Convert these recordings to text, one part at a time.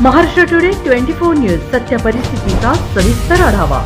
Maharashtra today twenty four news सत्य परिस्थितीचा सविस्तर आढावा.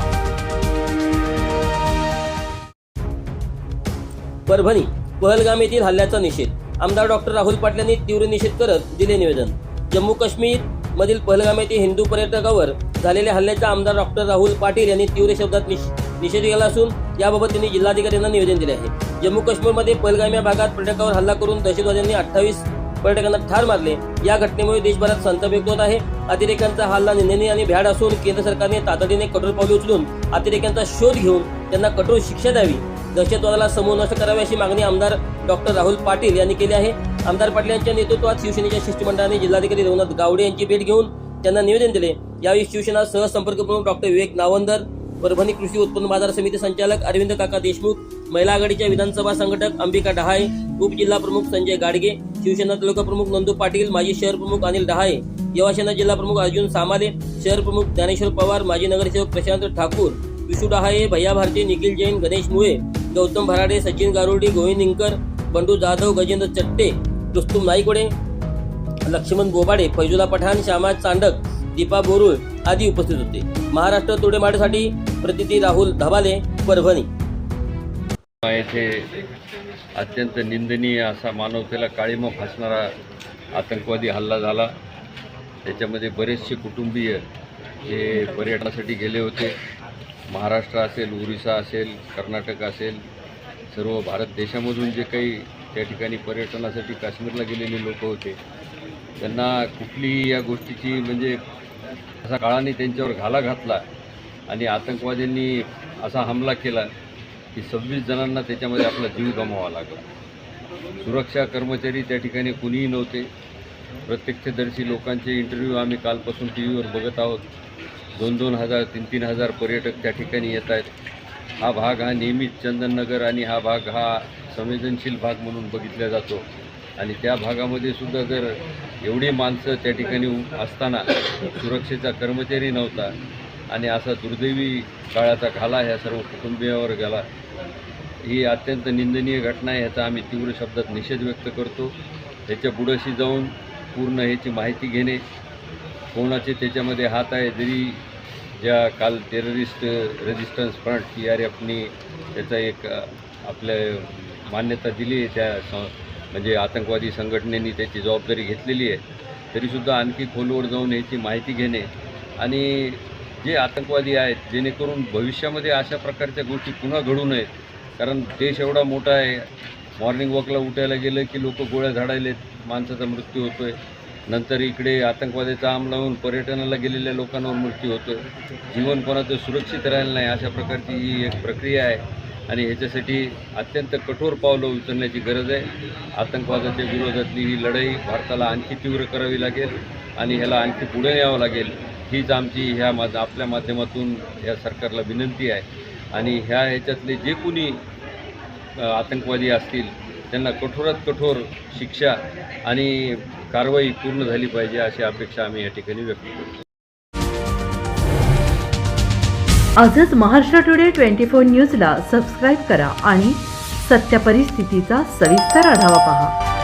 परभणी पहलगाम येथील हल्ल्याचा निषेध. आमदार डॉक्टर राहुल पाटील यांनी तीव्र निषेध करत दिले निवेदन. जम्मू काश्मीर मधील पहलगाम येथे हिंदू पर्यटकावर झालेल्या हल्ल्याचा आमदार डॉक्टर राहुल पाटील यांनी तीव्र शब्दात निष- निषेध केला असून याबाबत त्यांनी जिल्हाधिकाऱ्यांना निवेदन दिले आहे. जम्मू काश्मीरमध्ये पहलगाम या भागात पर्यटकावर हल्ला करून दहशतवाद्यांनी अठ्ठावीस पर्यटकांना ठार मारले. या घटनेमुळे देशभरात संताप व्यक्त होत आहे. अतिरेक्यांचा हल्ला निंदनीय आणि भ्याड असून केंद्र सरकारने तातडीने कठोर पावले उचलून अतिरेक्यांचा शोध घेऊन त्यांना कठोर शिक्षा द्यावी. दहशतवादाला समूळ नष्ट करावी अशी मागणी आमदार डॉक्टर राहुल पाटील यांनी केली आहे. आमदार पाटील यांच्या नेतृत्वात शिवसेनेच्या शिष्टमंडळाने जिल्हाधिकारी रघुनाथ गावडे यांची भेट घेऊन त्यांना निवेदन दिले. यावेळी शिवसेना सहसंपर्क प्रमुख डॉक्टर विवेक नावंदर परभणी कृषी उत्पन्न बाजार समिती संचालक अरविंद काका देशमुख महिला आघाडीच्या विधानसभा संघटक अंबिका डहाळे उपजिल्हा प्रमुख संजय गाडगे शिवसेना तालुका प्रमुख नंदू पाटील माजी शहर प्रमुख अनिल डहाळे युवासेना जिल्हा प्रमुख अर्जुन सामाले शहर प्रमुख ज्ञानेश्वर पवार माजी नगरसेवक प्रशांत ठाकूर विशू डहाळे भैया भारती निखिल जैन गणेश मुळे गौतम भराडे सचिन गारुडी गोविंद इंकर बंडू जाधव गजेंद्र चट्टे रुस्तुम नाईकवडे लक्ष्मण बोबाडे फैजुला पठाण श्यामा चांडक दीपा बोरुळ आदी उपस्थित होते. महाराष्ट्र तोडेमाडीसाठी प्रतिती राहुल धबाले परभणी. येथे अत्यंत निंदनीय असा मानवतेला काळीमा फासणारा आतंकवादी हल्ला झाला. त्याच्यामध्ये बरेचसे कुटुंबीय हे पर्यटनासाठी गेले होते. महाराष्ट्र असेल ओरिसा असेल कर्नाटक असेल सर्व भारत देशामधून जे काही त्या ठिकाणी पर्यटनासाठी काश्मीरला गेलेले लोक होते. त्यांना कुठलीही या गोष्टीची म्हणजे असा काळाने त्यांच्यावर घाला घातला आणि आतंकवाद्यांनी असा हमला केला. की सव्वीस जणांना त्याच्यामध्ये आपला जीव गमावा लागला. सुरक्षा कर्मचारी त्या ठिकाणी कुणीही नव्हते. प्रत्यक्षदर्शी लोकांचे इंटरव्ह्यू आम्ही कालपासून टी व्हीवर बघत आहोत. दोन दोन हजार तीन तीन हजार पर्यटक त्या ठिकाणी येत आहेत. हा भाग हा नेहमीच चंदननगर आणि हा भाग हा संवेदनशील भाग म्हणून बघितला जातो. आणि त्या भागामध्ये सुद्धा जर एवढी माणसं त्या ठिकाणी असताना सुरक्षेचा कर्मचारी नव्हता आणि असा दुर्दैवी काळाचा घाला ह्या सर्व कुटुंबियावर गेला. ही अत्यंत निंदनीय घटना आहे ह्याचा आम्ही तीव्र शब्दात निषेध व्यक्त करतो. ह्याच्या पुढंशी जाऊन पूर्ण ह्याची माहिती घेणे कोणाचे त्याच्यामध्ये हात आहे जरी ज्या काल terrorist resistance front T R एफनी त्याचा एक आपल्या मान्यता दिली आहे त्या स म्हणजे आतंकवादी संघटनेनी त्याची जबाबदारी घेतलेली आहे. तरीसुद्धा आणखी खोलवर जाऊन ह्याची माहिती घेणे आणि जे आतंकवादी आहेत जेणेकरून भविष्यामध्ये अशा प्रकारच्या गोष्टी पुन्हा घडू नयेत. कारण देश एवढा मोठा आहे. मॉर्निंग वॉकला उठायला गेलं की लोक गोळ्या झाडायलेत माणसाचा मृत्यू होतो आहे नंतर इकडे आतंकवाद्याचा आम लावून पर्यटनाला गेलेल्या लोकांवर मृत्यू होतो आहे जीवन कोणाचं सुरक्षित राहिलं नाही अशा प्रकारची ही एक प्रक्रिया आहे. आणि ह्याच्यासाठी अत्यंत कठोर पावलं उचलण्याची गरज आहे. आतंकवादाच्या विरोधातली ही लढाई भारताला आणखी तीव्र करावी लागेल आणि ह्याला आणखी पुढे न्यावं लागेल. हीच आमची ह्या मा आपल्या माध्यमातून या सरकारला विनंती आहे. आणि ह्या ह्याच्यातले जे कोणी आतंकवादी असतील त्यांना कठोरात कठोर शिक्षा आणि कारवाई पूर्ण झाली पाहिजे अशी अपेक्षा आम्ही या ठिकाणी व्यक्त करतो. आजच महाराष्ट्र टुडे ट्वेंटी फोर न्यूजला सबस्क्राईब करा आणि सत्य परिस्थितीचा सविस्तर आढावा पहा.